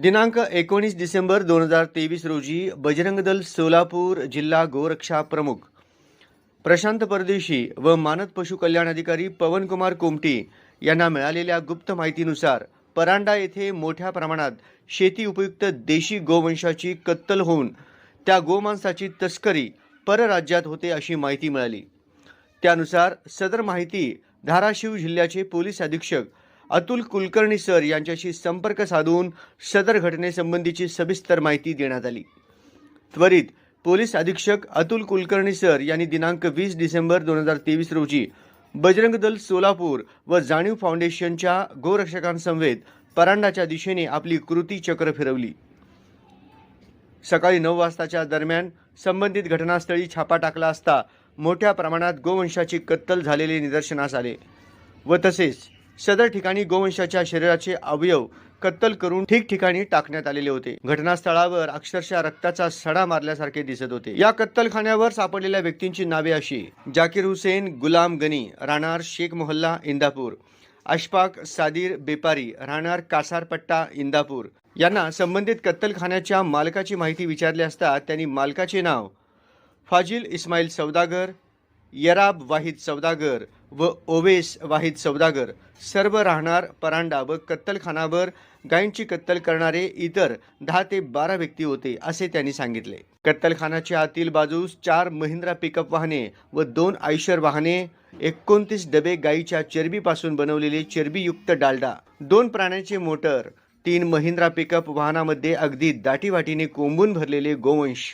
दिनांक एकोणीस डिसेंबर दोन हजार तेवीस रोजी बजरंग दल सोलापूर जिल्हा गोरक्षा प्रमुख प्रशांत परदेशी व मानद पशु कल्याण अधिकारी पवनकुमार कोमटी यांना मिळालेल्या गुप्त माहितीनुसार परांडा येथे मोठ्या प्रमाणात शेती उपयुक्त देशी गोवंशाची कत्तल होऊन त्या गोमांसाची तस्करी परराज्यात होते अशी माहिती मिळाली. त्यानुसार सदर माहिती धाराशिव जिल्ह्याचे पोलीस अधीक्षक अतुल कुलकर्णी सर यांच्याशी संपर्क साधून सदर घटनेसंबंधीची सविस्तर माहिती देण्यात आली. त्वरित पोलीस अधीक्षक अतुल कुलकर्णी सर यांनी दिनांक वीस डिसेंबर दोन हजार तेवीस रोजी बजरंग दल सोलापूर व जाणीव फाउंडेशनच्या गोरक्षकांसमवेत परांडाच्या दिशेने आपली कृती चक्र फिरवली. सकाळी नऊ वाजताच्या दरम्यान संबंधित घटनास्थळी छापा टाकला असता मोठ्या प्रमाणात गोवंशाची कत्तल झालेले निदर्शनास आले व तसेच सदर ठिकाणी गोवंशाच्या शरीराचे अवयव कत्तल करून ठिकठिकाणी टाकण्यात आलेले होते. घटनास्थळावर अक्षरशः रक्ताचा सडा मारल्यासारखे दिसत होते. या कत्तलखान्यावर सापडलेल्या व्यक्तींची नावे अशी. जाकीर हुसेन गुलाम गनी राहणार शेख मोहल्ला इंदापूर. अशफाक सादीर बेपारी राहणार कासारपट्टा इंदापूर. यांना संबंधित कत्तलखान्याच्या मालकाची माहिती विचारली असता त्यांनी मालकाचे नाव फाजिल इस्माईल सौदागर यराब वाहिद सौदागर व ओवेस वाहिद सौदागर सर्व राहणार परांडा व कत्तलखानावर गायींची कत्तल करणारे इतर दहा ते बारा व्यक्ती होते असे त्यांनी सांगितले. कत्तलखानाच्या आतील बाजूस चार महिंद्रा पिकअप वाहने व दोन आयशर वाहने एकोणतीस डबे गायीच्या चरबीपासून बनवलेले चरबीयुक्त डालडा दोन प्राण्यांचे मोटर तीन महिंद्रा पिकअप वाहनामध्ये अगदी दाटीवाटीने कोंबून भरलेले गोवंश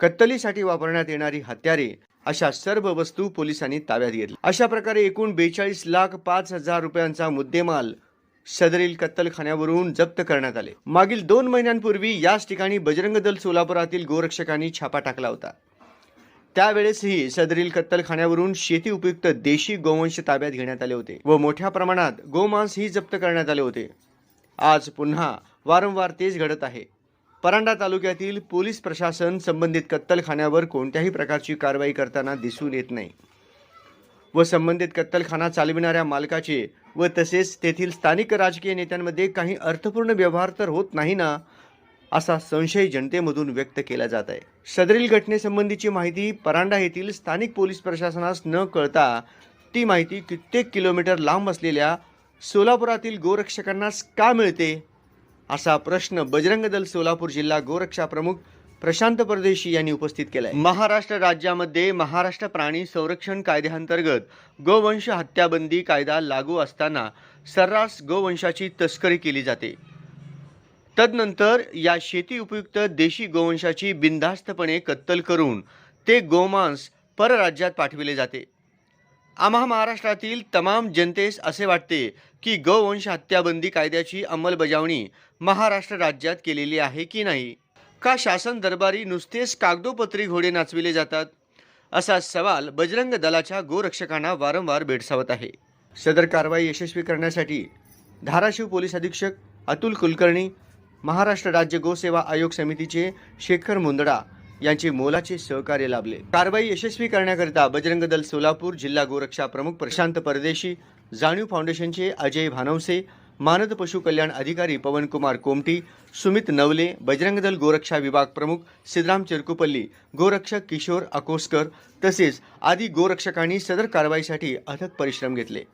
कत्तलीसाठी वापरण्यात येणारी हत्यारे अशा सर्व वस्तू पोलिसांनी ताब्यात घेतल्या अशा प्रकारे एकूण बेचाळीस लाख पाच हजार रुपयांचा मुद्देमाल सदरील कत्तलखान्यावरून जप्त करण्यात आले. मागील दोन महिन्यांपूर्वी याच ठिकाणी बजरंग दल सोलापुरातील गोरक्षकांनी छापा टाकला होता. त्यावेळेसही सदरील कत्तलखान्यावरून शेती उपयुक्त देशी गोवंश ताब्यात घेण्यात आले होते व मोठ्या प्रमाणात गोमांसही जप्त करण्यात आले होते. आज पुन्हा वारंवार तेच घडत आहे. परांडा तालुक्यातील पोलीस प्रशासन संबंधित कत्तलखान्यावर कोणत्याही प्रकारची कारवाई करताना दिसून येत नाही. व संबंधित कत्तलखाना चालविणाऱ्या मालकाचे व तसेच तेथील स्थानिक राजकीय नेत्यांमध्ये काही अर्थपूर्ण व्यवहार तर होत नाही ना असा संशय जनतेमधून व्यक्त केला जात आहे. सदरील घटनेसंबंधीची माहिती परांडा येथील स्थानिक पोलीस प्रशासनास न कळता ती माहिती कित्येक किलोमीटर लांब असलेल्या सोलापुरातील गोरक्षकांनाच का मिळते? असा प्रश्न बजरंग दल सोलापूर जिल्हा गोरक्षा प्रमुख प्रशांत परदेशी यांनी उपस्थित केलाय. महाराष्ट्र राज्यामध्ये महाराष्ट्र प्राणी संरक्षण कायद्याअंतर्गत गोवंश हत्याबंदी कायदा लागू असताना सर्रास गोवंशाची तस्करी केली जाते. तदनंतर या शेती उपयुक्त देशी गोवंशाची बिनधास्तपणे कत्तल करून ते गोमांस परराज्यात पाठविले जाते. आम्हा महाराष्ट्रातील तमाम जनतेस असे वाटते की गोवंश हत्याबंदी कायद्याची अंमलबजावणी महाराष्ट्र राज्यात केलेली आहे की नाही? का शासन दरबारी नुसतेच कागदोपत्री घोडे नाचविले जातात? असा सवाल बजरंग दलाच्या गोरक्षकांना वारंवार भेडसावत आहे. सदर कारवाई यशस्वी करण्यासाठी धाराशिव पोलीस अधीक्षक अतुल कुलकर्णी महाराष्ट्र राज्य गोसेवा आयोग समितीचे शेखर मुंदडा यांचे मोलाचे सहकार्य लाभले. कारवाई यशस्वी करण्याकरिता बजरंग दल सोलापूर जिल्हा गोरक्षा प्रमुख प्रशांत परदेशी जाणीव फाउंडेशनचे अजय भानवसे मानद पशु कल्याण अधिकारी पवनकुमार कोमटी सुमित नवले बजरंग दल गोरक्षा विभाग प्रमुख सिद्धराम चिरकुपल्ली गोरक्षक किशोर अकोस्कर तसेच आदी गोरक्षकांनी सदर कारवाईसाठी अथक परिश्रम घेतले.